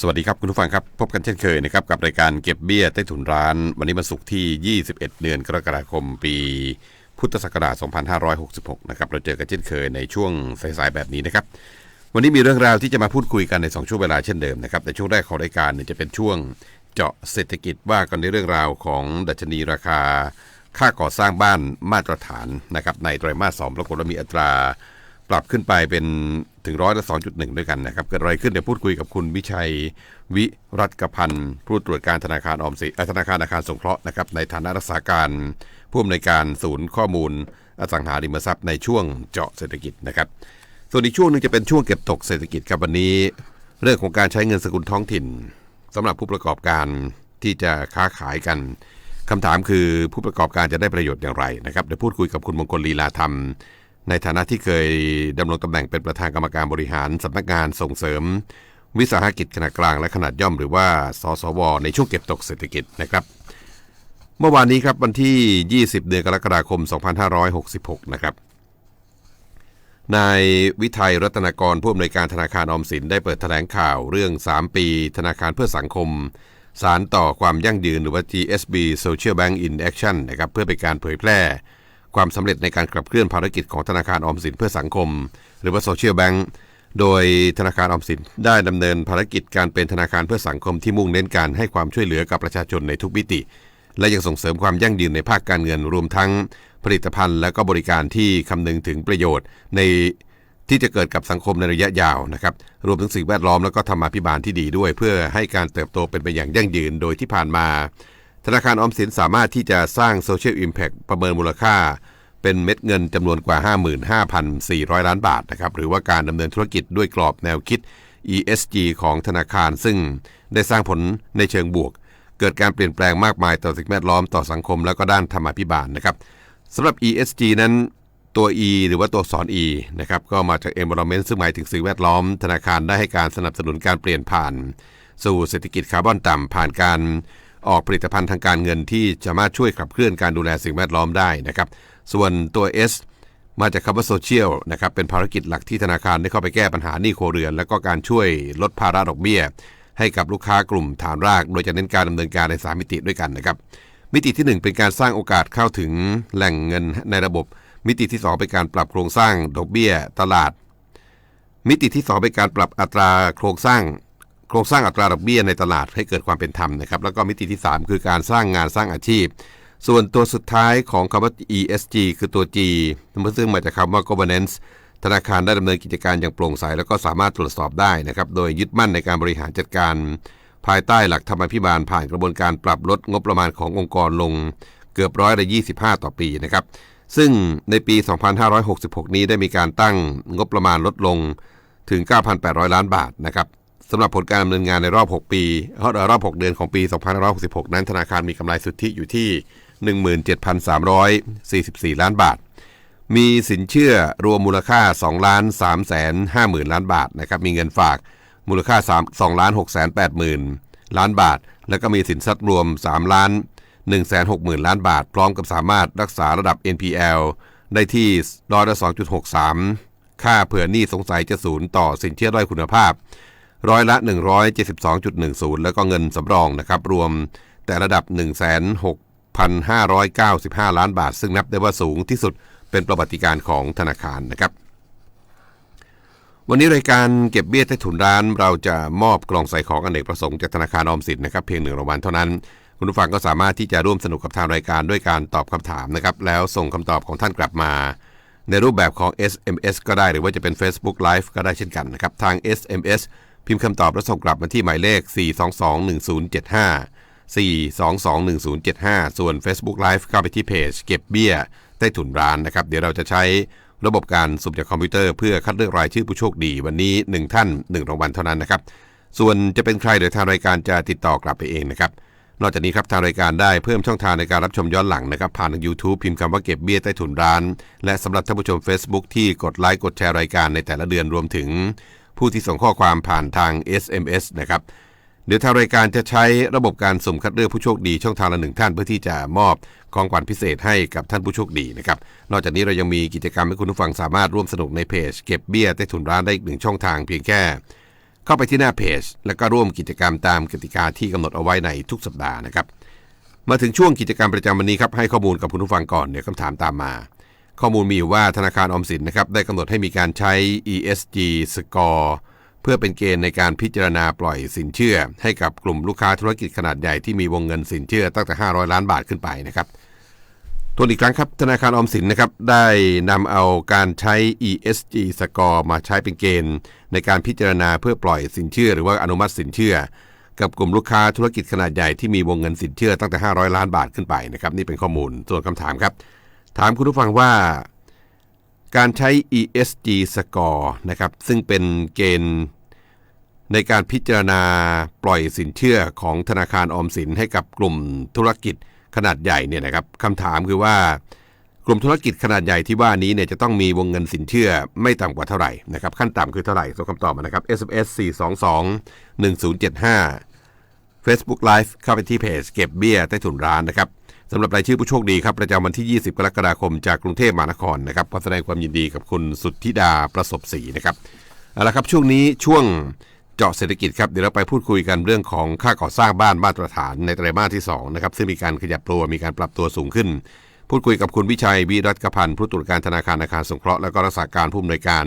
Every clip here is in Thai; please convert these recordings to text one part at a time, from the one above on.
สวัสดีครับคุณผู้ฟังครับ พบกันเช่นเคยนะครับกับรายการเก็บเบี้ยใต้ถุนร้าน วันนี้มาสุกร์ที่ 21 เดือนกรกฎาคมปี พุทธศักราช 2566 นะครับเราเจอกันเช่นเคยในช่วงสายๆแบบนี้นะครับ วันนี้มีเรื่องราวที่จะมาพูดคุยกันใน 2 ช่วงเวลาเช่นเดิมนะครับแต่ช่วงแรกของรายการเนี่ยจะเป็นช่วงเจาะเศรษฐกิจว่ากันในเรื่องราวของดัชนีราคา ค่าก่อสร้างบ้านมาตรฐานนะครับในไตรมาสสองปรากฏว่ามีอัตรา ปรับขึ้นไปเป็นถึงร้อยละสองจุดหนึ่งด้วยกันนะครับ เกิดอะไรขึ้นเดี๋ยวพูดคุยกับคุณวิชัยวิรัตกพันธ์ผู้ตรวจการธนาคารออมสินธนาคารอาคารสงเคราะห์นะครับในฐานะรักษาการผู้อำนวยการศูนย์ข้อมูลอสังหาริมทรัพย์ในช่วงเจาะเศรษฐกิจนะครับ ส่วนอีกช่วงหนึงจะเป็นช่วงเก็บตกเศรษฐกิจครับวันนี้ เรื่องของการใช้เงินสกุลท้องถิ่นสำหรับผู้ประกอบการที่จะค้าขายกันคำถามคือผู้ประกอบการจะได้ประโยชน์อย่างไรนะครับเดี๋ยวพูดคุยกับคุณมงคลลีลาธรรม ในฐานะที่เคยดำรงตำแหน่งเป็นประธานกรรมการบริหารสำนักงานส่งเสริม วิสาหกิจขนาดกลางและขนาดย่อมหรือว่า สสว ในช่วงเก็บตกเศรษฐกิจนะครับ เมื่อวานนี้ครับวันที่ 20 เดือนกรกฎาคม 2566 นะครับ นายวิทัยรัตนกรผู้อำนวยการธนาคารออมสินได้เปิดแถลงข่าวเรื่อง 3 ปี ธนาคารเพื่อสังคม สารต่อความยั่งยืนหรือว่า GSB Social Bank in Action นะครับเพื่อเป็นการเผยแพร่ ความสำเร็จในการขับเคลื่อนภารกิจของธนาคารออมสินเพื่อสังคม หรือว่า Social Bank โดยธนาคารออมสินได้ดำเนินภารกิจการเป็นธนาคารเพื่อสังคมที่มุ่งเน้นการให้ความช่วยเหลือกับประชาชนในทุกมิติ และยังส่งเสริมความยั่งยืนในภาคการเงินรวมทั้งผลิตภัณฑ์ และก็บริการที่คำนึงถึงประโยชน์ในที่จะเกิดกับสังคมในระยะยาวนะครับรวมถึงสิ่งแวดล้อมแล้วก็ธรรมาภิบาลที่ดีด้วย เพื่อให้การเติบโตเป็นไปอย่างยั่งยืนโดยที่ผ่านมา ธนาคารออมสินสามารถที่จะสร้างโซเชียลอิมแพ t ประเมินมูลค่า เป็นเม็ดเงินจำนวนกว่า 55,400 ล้านบาทนะครับหรือว่าการดำเนินธุรกิจด้วยกรอบแนวคิด ESG ของธนาคารซึ่งได้สร้างผลในเชิงบวก เกิดการเปลี่ยนแปลงมากมายต่อสิ่งแวดล้อมต่อสังคม แล้วก็ด้านธรรมาภิบาลนะครับสำหรับ ESG นั้นตัว E หรือว่าตัวสอักษร E นะครับก็มาจาก environment ซึ่งหมายถึงสิ่งแวดล้อม ธนาคารได้ให้การสนับสนุนการเปลี่ยนผ่าน สู่เศรษฐกิจคาร์บอนต่ำผ่านการ ออกผลิตภัณฑ์ทางการเงินที่สามารถช่วยขับเคลื่อนการดูแลสิ่งแวดล้อมได้นะครับส่วนตัว S มาจากคำว่าโซเชียลนะครับเป็นภารกิจหลักที่ธนาคารได้เข้าไปแก้ปัญหาหนี้ครัวเรือน และก็การช่วยลดภาระดอกเบี้ย ให้กับลูกค้ากลุ่มฐานราก โดยจะเน้นการดำเนินการใน 3 มิติด้วยกันนะครับมิติที่ 1 เป็นการสร้างโอกาสเข้าถึงแหล่งเงินในระบบ มิติที่ 2 เป็นการปรับโครงสร้างดอกเบี้ย ตลาด มิติที่ 2 เป็นการปรับอัตราโครงสร้าง โครงสร้างอัตราดอกเบี้ยในตลาดให้เกิดความเป็นธรรมนะครับแล้วก็มิติที่ 3 คือการสร้างงานสร้างอาชีพ ส่วนตัวสุดท้ายของคำว่า ESG คือตัว G ซึ่งมาจากคำว่า governance ธนาคารได้ดำเนินกิจการอย่างโปร่งใส แล้วก็สามารถตรวจสอบได้นะครับโดยยึดมั่นในการบริหารจัดการ ภายใต้หลักธรรมาภิบาลผ่านกระบวนการปรับลดงบประมาณขององค์กรลงเกือบร้อยละ25 ต่อปีนะครับซึ่งในปี 2566 นี้ได้มีการตั้งงบประมาณลดลงถึง 9,800 ล้านบาทนะครับ สำหรับผลการดำเนินงานในรอบ 6 ปีเอ่อรอบ 6 เดือนของปี 2566 นั้นธนาคารมีกำไรสุทธิอยู่ที่ 17,344 ล้านบาท มีสินเชื่อรวมมูลค่า2ล้าน3แสน5หมื่นล้านบาทนะครับมีเงินฝากมูลค่า3 2ล้าน6แสน8หมื่นล้านบาท แล้วก็มีสินทรัพย์รวม 3 ล้าน1แสน6หมื่นล้านบาท พร้อมกับสามารถรักษาระดับ NPL ได้ที่ร้อยละ2.63 ค่าเผื่อหนี้สงสัยจะศูนย์ต่อสินเชื่อด้อยคุณภาพ ร้อยละ 172.10 แล้วก็เงินสำรองนะครับรวมแต่ระดับ 1,6,595 ล้านบาท ซึ่งนับได้ว่าสูงที่สุดเป็นประวัติการของธนาคารนะครับ วันนี้รายการเก็บเบี้ยใต้ถุนร้านเราจะมอบกล่องใส่ของอเนกประสงค์จากธนาคารออมสินนะครับเพียงหนึ่งรางวัลเท่านั้นคุณผู้ฟังก็สามารถที่จะร่วมสนุกกับทางรายการด้วยการตอบคำถามนะครับ แล้วส่งคำตอบของท่านกลับมา ในรูปแบบของ SMS ก็ได้หรือว่าจะเป็น Facebook Live ก็ได้เช่นกันนะครับ ทาง SMS พิมพ์คำตอบแล้วส่งกลับมาที่หมายเลข 4221075 4221075 ส่วน Facebook Live เข้าไปที่เพจเก็บเบี้ยใต้ถุนร้านนะครับ เดี๋ยวเราจะใช้ระบบการสุ่มจากคอมพิวเตอร์เพื่อคัดเลือกรายชื่อผู้โชคดีวันนี้ 1 ท่าน 1 รางวัลเท่านั้นนะครับ ส่วนจะเป็นใครเดี๋ยวทางรายการจะติดต่อกลับไปเองนะครับ นอกจากนี้ครับทางรายการได้เพิ่มช่องทางในการรับชมย้อนหลังนะครับ ผ่านทาง YouTube พิมพ์คำว่าเก็บเบี้ยใต้ถุนร้าน และสำหรับท่านผู้ชม Facebook ที่กดไลค์กดแชร์รายการในแต่ละเดือนรวมถึง ผู้ที่ส่งข้อความผ่านทาง SMS นะครับเดี๋ยวทางรายการจะใช้ระบบการสุ่มคัดเลือกผู้โชคดีช่องทางละหนึ่งท่านเพื่อที่จะมอบของขวัญพิเศษให้กับท่านผู้โชคดีนะครับ นอกจากนี้เรายังมีกิจกรรมให้คุณผู้ฟังสามารถร่วมสนุกในเพจ เก็บเบี้ยใต้ถุนร้านได้อีกหนึ่งช่องทางเพียงแค่ เข้าไปที่หน้าเพจ แล้วก็ร่วมกิจกรรมตามกติกาที่กำหนดเอาไว้ในทุกสัปดาห์นะครับ มาถึงช่วงกิจกรรมประจำวันนี้ครับให้ข้อมูลกับคุณผู้ฟังก่อนเดี๋ยวคำถามตามมา ข้อมูลมีอยู่ว่าธนาคารออมสินนะครับได้กำหนดให้มีการใช้ ESG score เพื่อเป็นเกณฑ์ในการพิจารณาปล่อยสินเชื่อ ให้กับกลุ่มลูกค้าธุรกิจขนาดใหญ่ที่มีวงเงินสินเชื่อตั้งแต่ 500 ล้านบาทขึ้นไปนะครับทวนอีกครั้งครับธนาคารออมสินนะครับได้นำเอาการใช้ ESG score มาใช้เป็นเกณฑ์ ในการพิจารณาเพื่อปล่อยสินเชื่อ หรือว่าอนุมัติสินเชื่อ กับกลุ่มลูกค้าธุรกิจขนาดใหญ่ที่มีวงเงินสินเชื่อตั้งแต่ 500 ล้านบาทขึ้นไปนะครับนี่เป็นข้อมูลส่วนคำถามครับ ถามคุณผู้ฟังว่า การใช้ ESG score นะครับซึ่งเป็นเกณฑ์ในการพิจารณาปล่อยสินเชื่อของธนาคารออมสินให้กับกลุ่มธุรกิจขนาดใหญ่เนี่ยนะครับคำถามคือว่ากลุ่มธุรกิจขนาดใหญ่ที่ว่านี้เนี่ยจะต้องมีวงเงินสินเชื่อไม่ต่ำกว่าเท่าไหร่นะครับขั้นต่ำคือเท่าไหร่ส่งคำตอบมานะครับ SMS 422 1075 Facebook Live เข้าไปที่เพจเก็บเบี้ยใต้ถุนร้านนะครับ สำหรับรายชื่อผู้โชคดีครับประจำวันที่ 20 กรกฎาคมจากกรุงเทพมหานครนะครับขอแสดงความยินดีกับคุณสุทธิดาประสบศรีนะครับเอาละครับช่วงนี้ช่วงเจาะเศรษฐกิจครับเดี๋ยวเราไปพูดคุยกันเรื่องของค่าก่อสร้างบ้านมาตรฐานในไตรมาสที่2นะครับซึ่งมีการขยับตัวมีการปรับตัวสูงขึ้น พูดคุยกับคุณวิชัยวิรัตกพันธ์ผู้ตรวจการธนาคารอาคารสงเคราะห์และก็รักษาการผู้อำนวยการ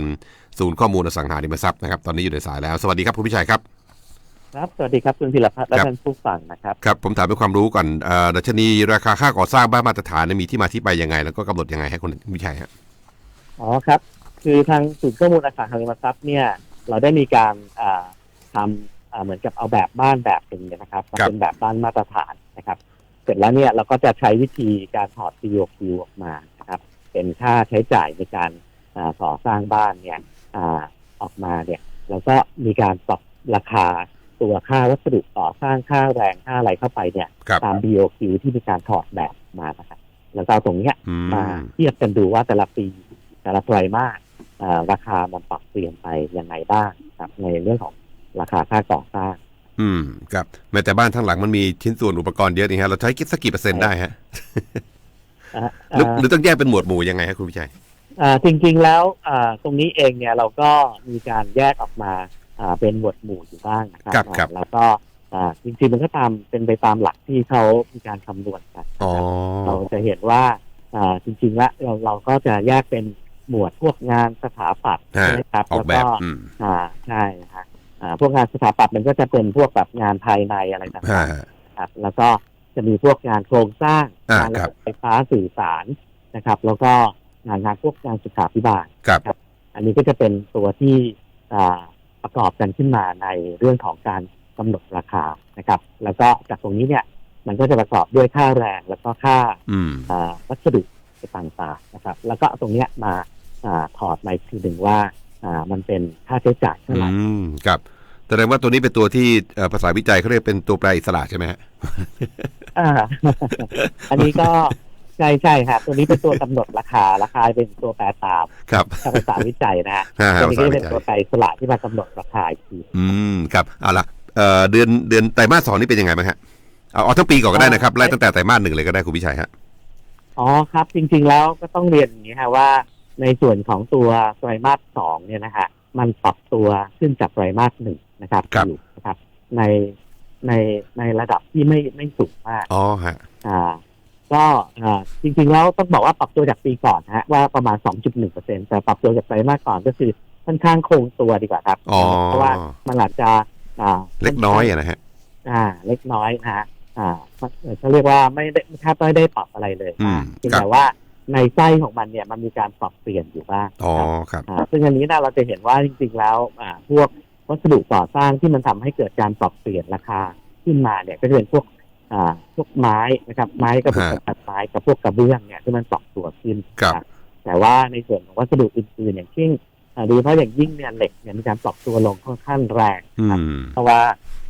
ศูนย์ข้อมูลอสังหาริมทรัพย์นะครับตอนนี้อยู่ในสายแล้ว สวัสดีครับคุณวิชัยครับ ครับ สวัสดีครับคุณพิรพัฒน์และครับ ท่านผู้ฟังนะครับ ครับ ผมถามเป็นความรู้ก่อนเอ่อดัชนีราคาค่าก่อสร้างบ้านมาตรฐานเนยมีที่มาที่ไปยังไง แล้วก็กำหนดยังไงให้คุณวิชัยฮะ อ๋อครับ คือทางศูนย์ข้อมูลอสังหาริมทรัพย์เนี่ย เราได้มีการอ่าทำอ่าเหมือนกับเอาแบบบ้านแบบหนึ่งเนี่ยนะครับมาเป็นแบบบ้านมาตรฐานนะครับ เสร็จแล้วเนี่ยเราก็จะใช้วิธีการถอด POQ ออกมานะครับ เป็นค่าใช้จ่ายในการอ่าก่อสร้างบ้านเนี่ยอ่าออกมาเนี่ยเราก็มีการปรับราคา ตัวค่าวัสดุก่อสร้างค่าแรงค่าอะไรเข้าไปเนี่ยครับตาม BOQ ที่มีการถอดแบบมานะครับแล้วก็เอาตรงเนี้ยอืมามเทียบกันดูว่าแต่ละปีแต่ละไตรมาสเอ่อราคามันปรับเปลี่ยนไปยังไงบ้างครับ ในเรื่องของราคาค่าก่อสร้าง อืม ครับแม้แต่บ้านทั้งหลังมันมีชิ้นส่วนอุปกรณ์เยอะนี่ฮะเราใช้คิดสักกี่เปอร์เซ็นต์ได้ฮะอะหรือเอ่อหรือต้องแยกเป็นหมวดหมู่ยังไงฮะคุณวิชัยอ่าจริงๆแล้วอ่าตรงนี้เองเนี่ยเราก็มีการแยกออกมาอ่า เป็นหมวดหมู่อยู่บ้างนะครับ ครับครับอ่าแล้วก็อ่าจริงๆมันก็ตามเป็นไปตามหลักที่เขามีการคำนวณกันอ๋อเราจะเห็นว่าอ่าจริงๆแล้วเราเราก็จะแยกเป็นหมวดพวกงานสถาปัตย์ฮะใช่ไหมครับออกแบล้วบก็อืมอ่าใช่นะฮะอ่าพวกงานสถาปัตย์มันก็จะเป็นพวกแบบงานภายในอะไรต่างฮะๆครับ แล้วก็จะมีพวกงานโครงสร้างอ่างานระครับบบไฟฟ้าสื่อสารนะครับ แล้วก็งานงานพวกงานสุขาพิบาลครับ อันนี้ก็จะเป็นตัวที่อ่า ประกอบกันขึ้นมาในเรื่องของการกำหนดราคานะครับ แล้วก็จากตรงนี้เนี่ยมันก็จะประกอบด้วยค่าแรงแล้วก็ค่าอืมอ่าวัสดุต่างๆนะครับ แล้วก็เอาตรงเนี้ยมาอาถอดมาอีกทีหนึ่งว่าอ่ามันเป็นค่าใช้จ่ายเท่าอืไหร่มครับแสดงว่าตัวนี้เป็นตัวที่เอ่อภาษาวิจัยเขาเรียกเป็นตัวแปรอิสระใช่ไหมฮะอ่าอันนี้ก็ ใช่ใช่ครับตัวนี้เป็นตัวกำหนดราคาราคาเป็นตัวแปรตามครับทางภาษาวิจัยนะฮะฮะตัวภานี้ษาก็วิเป็นจัยตัวไตรสละที่มากำหนดราคาอีกทีอืมครับเอาละเอ่อเดือนเดือนไตรมาสสองนี่เป็นยังไงบ้างฮะเอาเอาทั้งปีก่อนก็ได้นะครับไล่ตั้งแต่ไตรมาสหนึ่งเลยก็ได้คุณวิชัยฮะอ๋อครับ จริง ๆแล้วก็ต้องเรียนอย่างนี้ฮะว่า ในส่วนของตัวไตรมาสสองเนี่ยนะฮะมันปรับตัวขึ้นจากไตรมาสหนึ่งนะครับครับอยู่นะครับ ในในในระดับที่ไม่ไม่สูงมากอ๋อฮะอ่า ก็อ่าจริงๆแล้วต้องบอกว่าปรับตัวจากปีก่อนนะฮะว่าประมาณ 2.1%แต่ปรับตัวจากไตรมาสก่อนก็คือค่อนข้างคงตัวดีกว่าครับอ๋อเพราะว่ามันอาจจะอ่าเล็กน้อยอะนะฮะอ่า เล็กน้อยนะฮะอ่าเขาเรียกว่าไม่ได้แทบไม่ได้ปรับอะไรเลยอืมเพียงครับแต่ว่าในไส้ของมันเนี่ยมันมีการปรับเปลี่ยนอยู่บ้างอ๋อครับครับอ่าซึ่งอันนี้นะเราจะเห็นว่าจริง ๆ แล้ว อ่า พวกวัสดุก่อสร้างที่มันทำให้เกิดการปรับเปลี่ยนราคาขึ้นมาเนี่ยก็จะเป็นพวก อ่าพวกไม้นะครับ ไม้กับพวกฮะตัดไม้กับพวกกระเบื้องเนี่ยที่มันปรับตัวขึ้นครับนะแต่ว่าในส่วนของวัสดุอื่นๆอย่างเช่นอ่าโดยเฉพาะอย่างยิ่งเนี่ยเหล็กเนี่ยมีการปรับตัวลงค่อนข้างแรงอืครับมเพราะว่า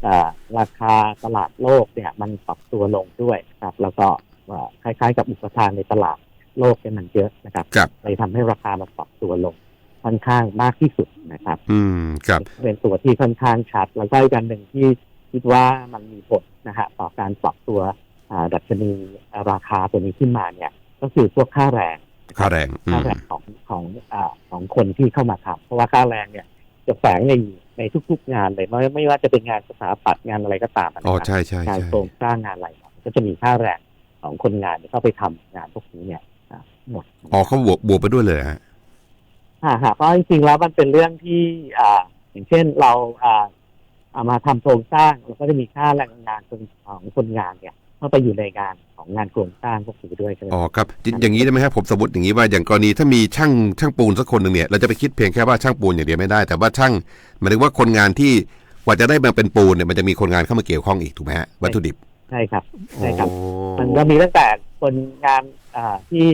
อ่าราคาตลาดโลกเนี่ยมันปรับตัวลงด้วยครับ แล้วก็อ่าคล้ายๆ กับอุปทานในตลาดโลกเนี่ยมันเยอะนะครับครับเลยทำให้ราคามันปรับตัวลงค่อนข้างมากที่สุดนะครับ อืมครับเป็นตัวที่ค่อนข้างชัด แล้วก็อีกอันหนึ่งที่ คิดว่ามันมีผลนะฮะต่อการปรับตัวอ่าดัชนีราคาตัวนี้ขึ้นมาเนี่ย ก็คือพวกค่าแรงค่าแรงอืค่ามแรงของของอ่าของคนที่เข้ามาทำเพราะว่าค่าแรงเนี่ยจะแฝงในในทุก ๆ งานเลยไม่ไม่ว่าจะเป็นงานสถาปัตย์งานอะไรก็ตามนะอ๋อครับใช่ใช่งานใช่โครงสร้างงานอะไรก็จะมีค่าแรงของคนงานที่เข้าไปทำงานพวกนี้เนี่ยอ่าหมดอ๋อเขาบวกบวกไปด้วยเลยเหรอฮะค่ะค่ะเพราะจริงๆแล้วมันเป็นเรื่องที่อ่าอย่างเช่นเราอ่า เอามาทำโครงสร้างเราก็จะมีค่าแรงงานคนของคนงานเนี่ยเข้าไปอยู่ในงานของงานโครงสร้างพวกนี้ด้วยใช่ไหมอ๋อครับจอย่างนี้ได้ไหมครับผมสมมติอย่างนี้ว่าอย่างกรณีถ้ามีช่างช่างปูนสักคนหนึ่งเนี่ยเราจะไปคิดเพียงแค่ว่าช่างปูนอย่างเดียวไม่ได้ แต่ว่าช่างหมายถึงว่าคนงานที่กว่าจะได้มาเป็นปูนเนี่ยมันจะมีคนงานเข้ามาเกี่ยวข้องอีกถูกไหมฮะวัตถุดิบใช่ครับใช่ครับโอ้มันก็มีตั้งแต่คนงานอ่าที่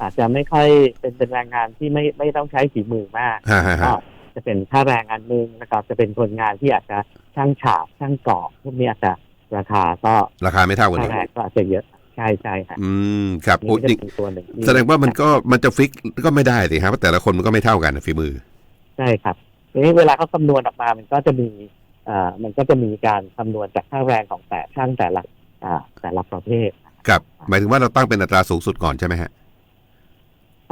อาจจะไม่ค่อยเป็นเป็นแรงงานที่ไม่ไม่ต้องใช้ฝีมือมากฮะฮะก็ฮะ จะเป็นค่าแรงงานหนึ่งนะครับจะเป็นคนงานที่อาจจะช่างฉาบช่างก่อพวกนี้อาจจะราคาก็ราคาไม่เท่ากันค่าอีกแรงก็อาจจะเยอะใช่ใช่ครับอืมครับโอ้นี่จก็ริงจะเป็นตัวหนึ่งที่แสดงว่ามันก็มันจะฟิกก็ไม่ได้สิครับเพราะแต่ละคนมันก็ไม่เท่ากันนะฝีมือ ใช่ครับทีนี้เวลาเขาคำนวณออกมามันก็จะมีเอ่อมันก็จะมีการคำนวณจากค่าแรงของแต่ช่างแต่ละอ่าแต่ละประเภทครับหมายถึงว่าเราตั้งเป็นอัตราสูงสุดก่อนใช่ไหมฮะ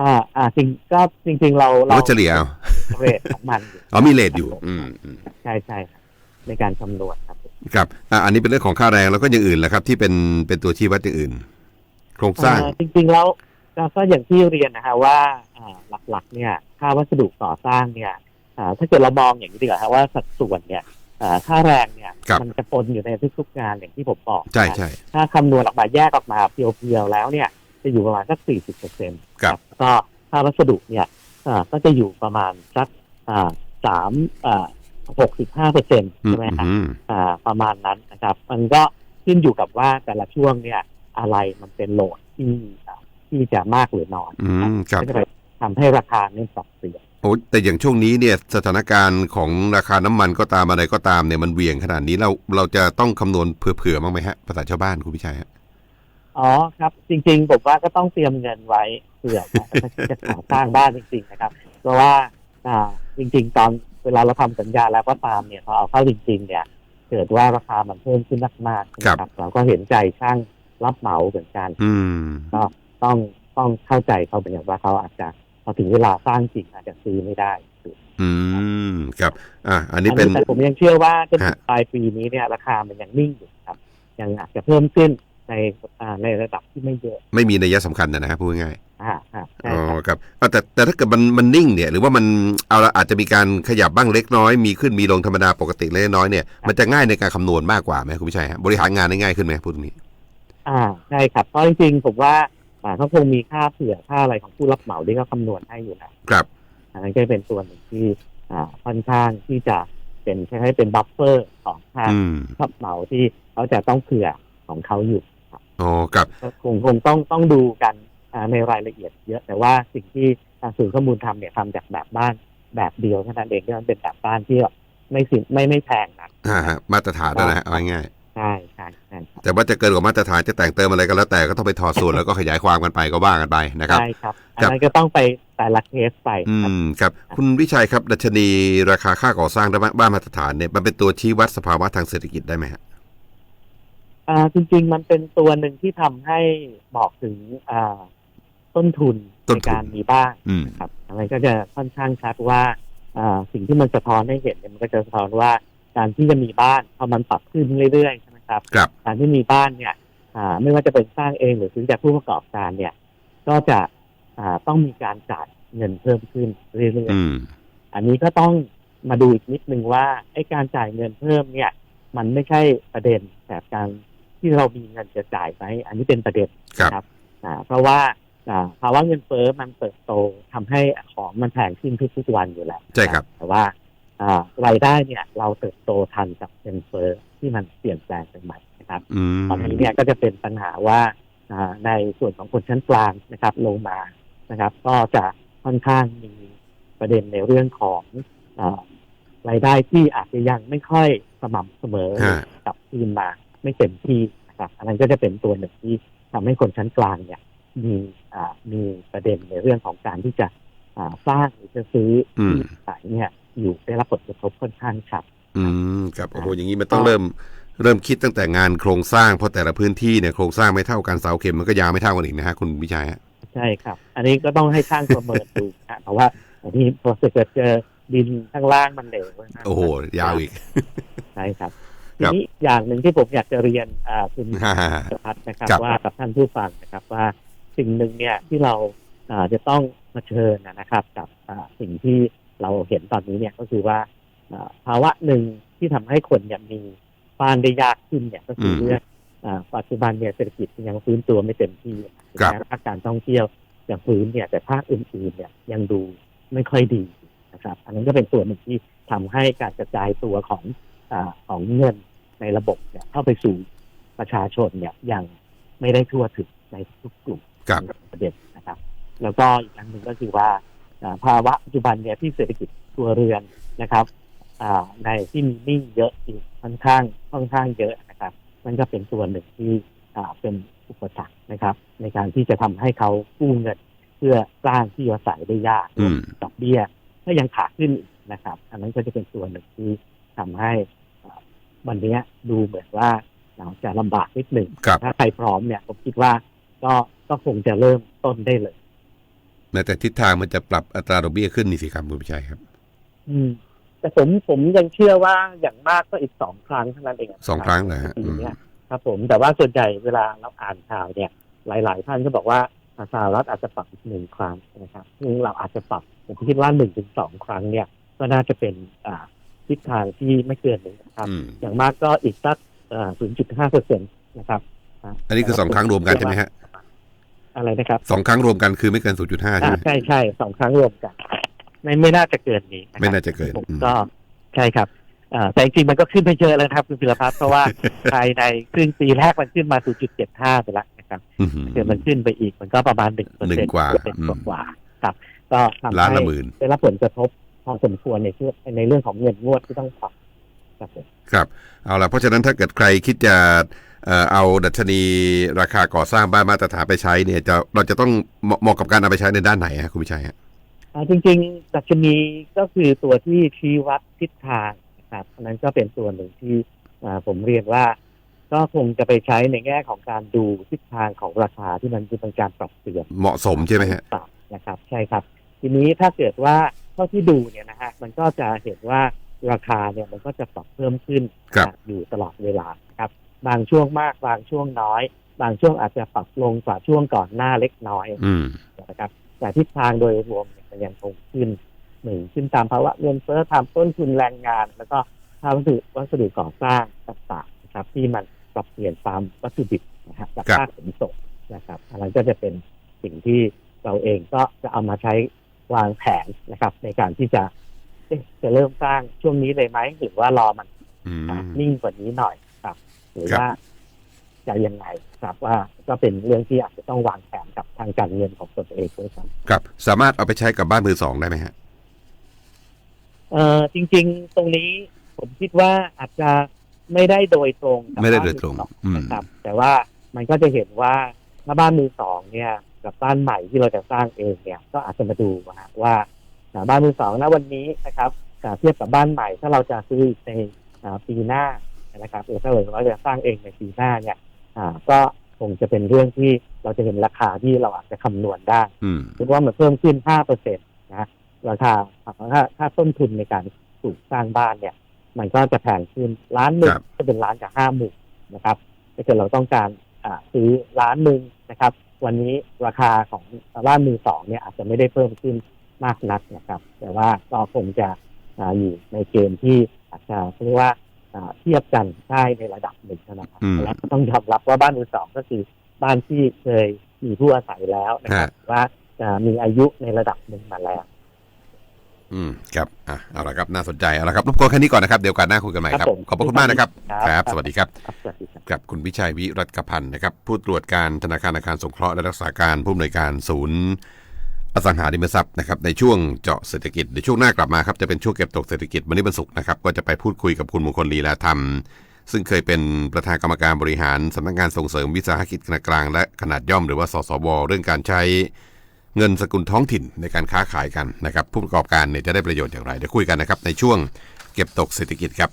อ่าอ่าจริงก็จริง ๆ เราหรือเราว่าเฉลี่ยเอาเรทของมันอยู่อ๋อมีเลทอยู่ อืมอืมใช่ใช่ครับในการคำนวณครับครับอะอันนี้เป็นเรื่องของค่าแรงแล้วก็อย่างอื่นแหละครับ ที่เป็นเป็นตัวชี้วัดอย่างอื่น โครงสร้างเอ่อจริง ๆ แล้วก็ก็อย่างที่เรียนนะฮะว่าอ่าหลักๆ เนี่ย ค่าวัสดุก่อสร้างเนี่ยอ่าถ้าเกิดเรามองอย่างนี้ดีกว่าฮะว่าสัดส่วนเนี่ยอ่าค่าแรงเนี่ย ครับ มันจะปนอยู่ในทุกๆงานอย่างที่ผมบอกใช่นะใช่ถ้าคำนวณออกมาแยกออกมาเพียวๆแล้วเนี่ย จะอยู่ประมาณสักสี่สิบเปอร์เซ็นต์ครับก็ค่าวัสดุเนี่ยอ่าก็จะอยู่ประมาณสักอ่าสามอ่าหกสิบห้าเปอร์เซ็นต์อืมใช่ไหมครับอืมอ่าประมาณนั้นนะครับ มันก็ขึ้นอยู่กับว่าแต่ละช่วงเนี่ยอะไรมันเป็นโหลดที่อ่าที่จะมากหรือน้อยอืมครับก็จะไปทำให้ราคาเนี่ยปรับเปลี่ยนโอ้แต่อย่างช่วงนี้เนี่ยสถานการณ์ของราคาน้ำมันก็ตามอะไรก็ตามเนี่ยมันเหวี่ยงขนาดนี้เราเราจะต้องคำนวณเผื่อๆบ้างไหมฮะภาษาชาวบ้านคุณพิชัยฮะ อ๋อครับ จริง ๆ ผมว่าก็ต้องเตรียมเงินไว้เผื่อว่าจะก่อสร้างบ้านจริง ๆ นะครับ เพราะว่าอ่าจริง ๆ ตอนเวลาเราทำสัญญาแล้วก็ตามเนี่ยพอเอาเข้าจริง ๆ เนี่ย เกิดว่าราคามันเพิ่มขึ้นมากๆนะครับ เราก็เห็นใจช่างรับเหมาเหมือนกันอืมต้องต้องเข้าใจเขาเป็นอย่างว่าเขาอาจจะพอถึงเวลาสร้างจริงอาจจะซื้อไม่ได้อืมครับ อะอันนี้อันเป็นนี้แต่ผมยังเชื่อว่าจนถึฮะงปลายปีนี้เนี่ย ราคามันยังนิ่งอยู่ครับ ยังอาจจะเพิ่มขึ้น ในอ่าในระดับที่ไม่เยอะ ไม่มีนัยสำคัญนะฮะพูดง่ายอ่าอ่าๆใช่อ๋อครับครับอะแต่แต่ถ้าเกิดมันมันนิ่งเนี่ยหรือว่ามันเอาละอาจจะมีการขยับบ้างเล็กน้อยมีขึ้นมีลงธรรมดาปกติเล็กน้อยเนี่ยมันจะง่ายในการคำนวณมากกว่าไหมคุณพิชัยฮะบริหารงานได้ง่ายขึ้นไหมพูดตรงนี้ อ่าใช่ครับเพราะจริงๆผมว่าอ่าเขาคงมีค่าเผื่อค่าอะไรของผู้รับเหมาที่เขาคำนวณให้อยู่แล้วครับอันนั้นก็เป็นตัวหนึ่งที่อ่าค่อนข้างที่จะเป็นคล้ายๆเป็นบัฟเฟอร์ของค่าอืมรับเหมาที่เขาจะต้องเผื่อของเขาอยู่ อ๋อครับก็คงคงต้องต้องดูกันอ่าในรายละเอียดเยอะแต่ว่าสิ่งที่ทางศูนย์ข้อมูลทำเนี่ยทำจากแบบบ้านแบบเดียวเท่านั้นเองที่มันเป็นแบบบ้านที่แบบไม่สิไม่ไม่แพงนะอ่าฮะมาตรฐานนั่นแหละฮะเอาง่ายใช่ใช่ใช่ครับๆแต่ว่าจะเกินกว่ามาตรฐานจะแต่งเติมอะไรก็แล้วแต่ก็ต้องไปถอดส่วนแล้วก็ขยายความกันไปก็ว่ากันไปนะครับใช่ครับอันครับนั้นก็ต้องไปแต่ละเคสไปอืครับมครับ คุณวิชัยครับดัชนีราคาค่าก่อสร้างและบ้านมาตรฐานเนี่ยมันเป็นตัวชี้วัดสภาวะทางเศรษฐกิจได้ไหมฮะ อ่าจริง ๆ มันเป็นตัวหนึ่งที่ทำให้บอกถึงอ่าต้นทุนต้ในนทุนการมีบ้านอืมครับอะไรก็จะค่อนข้างชัดว่าอ่าสิ่งที่มันสะท้อนให้เห็นเนี่ยมันก็จะสะท้อนว่าการที่จะมีบ้านพอมันปรับขึ้นเรื่อยๆใช่ไหมครับครับการที่มีบ้านเนี่ยอ่าไม่ว่าจะเป็นสร้างเองหรือซื้อจากผู้ประกอบการเนี่ย ก็จะอ่าต้องมีการจ่ายเงินเพิ่มขึ้นเรื่อยอืมๆอันนี้ก็ต้องมาดูอีกนิดนึงว่าไอ้การจ่ายเงินเพิ่มเนี่ย มันไม่ใช่ประเด็นแต่การ ที่เรามีเงินจะจ่ายไหมอันนี้เป็นประเด็นครับนะครับอ่าเพราะว่าอ่าภาวะเงินเฟ้อมันเติบโตทำให้ของมันแพงขึ้นทุกๆวันอยู่แล้วใช่ครับ แต่ว่าอ่ารายได้เนี่ย เราเติบโตทันกับเงินเฟ้อที่มันเปลี่ยนแปลงไปใหม่นะครับอืมตอนนี้เนี่ยก็จะเป็นปัญหาว่าอ่าในส่วนของคนชั้นกลางนะครับ ลงมานะครับ ก็จะค่อนข้างมีประเด็นในเรื่องของอารายได้ที่อาจจะยังไม่ค่อยสม่ำเสมอฮะกลับคืนมา ไม่เต็มที่นะครับอันนั้นก็จะเป็นตัวหนึ่งที่ทำให้คนชั้นกลางเนี่ยมีอ่ามีประเด็นในเรื่องของการที่จะอ่าสร้างหรือจะซื้ออมที่ขายเนี่ย อยู่ได้รับผลกระทบค่อนข้างชัดอืมครับโอ้โหอย่างนี้มันต้องเริ่มเริ่มคิดตั้งแต่งานโครงสร้างเพราะแต่ละพื้นที่เนี่ยโครงสร้างไม่เท่ากันเสาเข็มมันก็ยาวไม่เท่ากันอีกนะฮะคุณวิชัยฮะใช่ครับ อันนี้ก็ต้องให้ช่างประเมินดูนะเพราะว่าอันนี้พอเกิดเจอดินข้างล่างมันเหลวนะครับโอ้โหยาวอีกใช่ครับค ทีรับนี้อย่างหนึ่งที่ผมอยากจะเรียนอ่าคุณฮ่าฮ่าประพัฒน์นะครับครับว่ากับท่านผู้ฟังนะครับว่าสิ่งหนึ่งเนี่ยที่เราอ่าจะต้องเผชิญนะครับ กับอ่าสิ่งที่เราเห็นตอนนี้เนี่ยก็คือว่าอ่าภาวะหนึ่งที่ทำให้คนยังมีบ้านได้ยากขึ้นเนี่ยก็คืออมเรื่องอ่าปัจจุบันเนี่ยเศรษฐกิจยังฟื้นตัวไม่เต็มที่ครับแม้ภาคการท่องเที่ยวยังฟื้นเนี่ยแต่ภาคอื่นๆเนี่ยยังดูไม่ค่อยดีนะครับ อันนั้นก็เป็นส่วนหนึ่งที่ทำให้การกระจายตัวของอาของเงิน ในระบบเนี่ยเข้าไปสู่ประชาชนเนี่ยยังไม่ได้ทั่วถึงในทุกกลุ่มครับประเด็นนะครับ แล้วก็อีกอันหนึ่งก็คือว่าอ่าภาวะปัจจุบันเนี่ยที่เศรษฐกิจตัวเรือนนะครับอ่าในที่มีหนี้เยอะอีกค่อนข้างค่อนข้างเยอะนะครับ มันก็เป็นตัวหนึ่งที่อ่าเป็นอุปสรรคนะครับ ในการที่จะทำให้เขากู้เงินเพื่อสร้างที่อยู่อาศัยได้ยากอืมดอกเบี้ยก็ยังขาขึ้นอีกนะครับ อันนั้นก็จะเป็นตัวหนึ่งที่ทำให้อ่า วันเนี้ยดูเหมือนว่าเราจะลำบากนิดหนึ่งครับถ้าใครพร้อมเนี่ยผมคิดว่าก็ก็คงจะเริ่มต้นได้เลยแต่ทิศทางมันจะปรับอัตราดอกเบี้ยขึ้นนี่สิครับคุณพิชัยครับ อืม แต่ผมผมยังเชื่อว่าอย่างมากก็อีกสองครั้งเท่านั้นเองะสองครั้งนะฮะปีอืมเนี้ยครับ ผมแต่ว่าส่วนใหญ่เวลาเราอ่านข่าวเนี่ย หลาย ๆ ท่านก็บอกว่าสหรัฐอาจจะปรับอีกหนึ่งครั้งนะครับซึ่งเราอาจจะปรับผมคิดว่าหนึ่งถึงสองครั้งเนี่ย ก็น่าจะเป็นอ่า ทิศทางที่ไม่เกินหนึ่งนะครับอืมอย่างมากก็อีกสักศูนย์จุดห้าเปอร์เซ็นต์นะครับาอันนี้คือสองครั้งรวมกันใช่ไหมฮะอะไรนะครับสองครั้งรวมกันคือไม่เกิน0.5ใช่อ่าไหมใช่ใช่สองครั้งรวมกัน ไม่ไม่น่าจะเกินนี้ครับไม่น่าจะเกินผมอืมก็ใช่ครับอ่าแต่จริงๆมันก็ขึ้นไปเยอะแล้วนะครับคุณพิรพัฒน์เพราะว่าภายในครึ่งปีแรกมันขึ้นมา 0.75 ไปแล้วนะครับอื้อหือเดี๋ยวมันขึ้นไปอีกมันก็ประมาณหนึ่งเปอร์หนึ่เซ็นงต์กว่าเป็นอืมกว่าๆครับ ก็ทำล้านให้ละหมื่นได้รับผลกระทบ พอสมควรในเรื่องในเรื่องของเงินงวดที่ต้องผ่อนครับผมครับเอาละเพราะฉะนั้นถ้าเกิดใครคิดจะเอ่อเอาดัชนีราคาก่อสร้างบ้านมาตรฐานไปใช้เนี่ยจะเราจะต้องเหมาะเหมาะกับการเอาไปใช้ในด้านไหนฮะคุณพิชัยฮะอ่าจริงๆดัชนีก็คือตัวที่ชี้วัดทิศทางนะครับอันนั้นก็เป็นตัวหนึ่งที่อ่าผมเรียนว่า ก็คงจะไปใช้ในแง่ของการดูทิศทางของราคาที่มันเป็นการปรับเปลี่ยนเหมาะสมใช่ไหมฮะปรับนะครับ ใช่ครับ ทีนี้ถ้าเกิดว่าเท่าที่ดูเนี่ยนะฮะมันก็จะเห็นว่าราคาเนี่ยมันก็จะปรับเพิ่มขึ้นครับนะอยู่ตลอดเวลานะครับ บางช่วงมากบางช่วงน้อย บางช่วงอาจจะปรับลงกว่าช่วงก่อนหน้าเล็กน้อยอืมนะครับแต่ทิศทางโดยรวมเนี่ยมันยังคงขึ้นหนึ่งขึ้นตามภาวะเงินเฟ้อทำต้นทุนแรงงาน แล้วก็ค่าวัสดุวัสดุก่อสร้างต่างๆนะครับ ที่มันปรับเปลี่ยนตามวัตถุดิบนะครับจากครับภาคขนส่งนะครับอันนั้นก็จะเป็นสิ่งที่เราเองก็จะเอามาใช้ วางแผนนะครับ ในการที่จะเอ๊ะจะเริ่มสร้างช่วงนี้เลยไหมหรือว่ารอมันอืมนิ่งกว่านี้หน่อยครับ หรือครับว่าจะยังไงครับว่าก็เป็นเรื่องที่อาจจะต้องวางแผนกับทางการเงินของตนเองด้วยครับครับ สามารถเอาไปใช้กับบ้านมือสองได้ไหมฮะเอ่อจริง ๆ ตรงนี้ผมคิดว่าอาจจะไม่ได้โดยตรงกับไม่ได้บ้านโดยตรงมือสองอืมนะครับแต่ว่ามันก็จะเห็นว่าถ้าบ้านมือสองเนี่ย กับบ้านใหม่ที่เราจะสร้างเองเนี่ยก็อาจจะมาดูนะฮะว่าอ่าบ้านมือสองณวันนี้นะครับอ่าเทียบกับบ้านใหม่ถ้าเราจะซื้อในอ่าปีหน้านะครับหรือถ้าเราจะสร้างเองในปีหน้าเนี่ยอ่าก็คงจะเป็นเรื่องที่เราจะเห็นราคาที่เราอาจจะคำนวณได้อืมคิดว่ามันเพิ่มขึ้น5เปอร์เซ็นตนะราคาถ้าถ้าต้นทุนในการปลูกสร้างบ้านเนี่ย มันก็จะแพงขึ้นล้านหนึ่งครับก็เป็นล้านกับห้าหมื่นนะครับถ้าเกิดเราต้องการอ่าซื้อล้านหนึ่งนะครับ วันนี้ราคาของบ้านมือสองเนี่ยอาจจะไม่ได้เพิ่มขึ้นมากนักนะครับ แต่ว่าก็คงจะอ่าอยู่ในเกณฑ์ที่อาจจะเรียกว่าอ่าเทียบกันได้ในระดับหนึ่งนะครับอืมแล้วก็ต้องยอมรับว่าบ้านมือสองก็คือบ้านที่เคยมีผู้อาศัยแล้วนะครับฮะว่าจะมีอายุในระดับหนึ่งมาแล้ว อืมครับอะเอาละครับน่าสนใจเอาละครับรบกวนแค่นี้ก่อนนะครับเดี๋ยวโอการหน้าคุยกันใหม่ครับครับผมขอบพระคุณมากนะครับครับครับสวัสดีครับครับ สวัสดีครับกับคุณวิชัยวิรัตกพันธ์นะครับ ผู้ตรวจการธนาคารอาคารสงเคราะห์และรักษาการผู้อำนวยการศูนย์อสังหาริมทรัพย์นะครับในช่วงเจาะเศรษฐกิจเดี๋ยวช่วงหน้ากลับมาครับจะเป็นช่วงเก็บตกเศรษฐกิจวันนี้วันศุกร์นะครับก็จะไปพูดคุยกับคุณมงคลลีลาธรรม ซึ่งเคยเป็นประธานกรรมการบริหารสำนักงานส่งเสริมวิสาหกิจขนาดกลางและขนาดย่อมหรือว่าสสวเรื่องการใช้ เงินสกุลท้องถิ่นในการค้าขายกันนะครับ ผู้ประกอบการเนี่ยจะได้ประโยชน์อย่างไรเดี๋ยวคุยกันนะครับในช่วงเก็บตกเศรษฐกิจครับ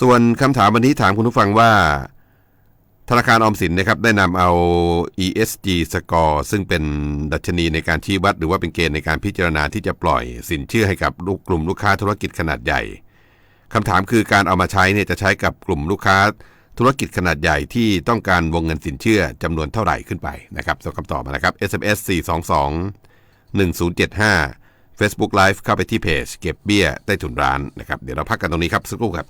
ส่วนคำถามวันนี้ถามคุณผู้ฟังว่า ธนาคารออมสินนะครับได้นำเอา ESG score ซึ่งเป็นดัชนีในการชี้วัด หรือว่าเป็นเกณฑ์ในการพิจารณาที่จะปล่อยสินเชื่อให้กับลูกกลุ่มลูกค้าธุรกิจขนาดใหญ่คำถามคือการเอามาใช้เนี่ยจะใช้กับกลุ่มลูกค้า ธุรกิจขนาดใหญ่ที่ต้องการวงเงินสินเชื่อจำนวนเท่าไหร่ขึ้นไปนะครับส่งคำตอบมานะครับ SMS 422 1075 Facebook Live เข้าไปที่เพจเก็บเบี้ยใต้ถุนร้านนะครับ เดี๋ยวเราพักกันตรงนี้ครับสักครู่ครับ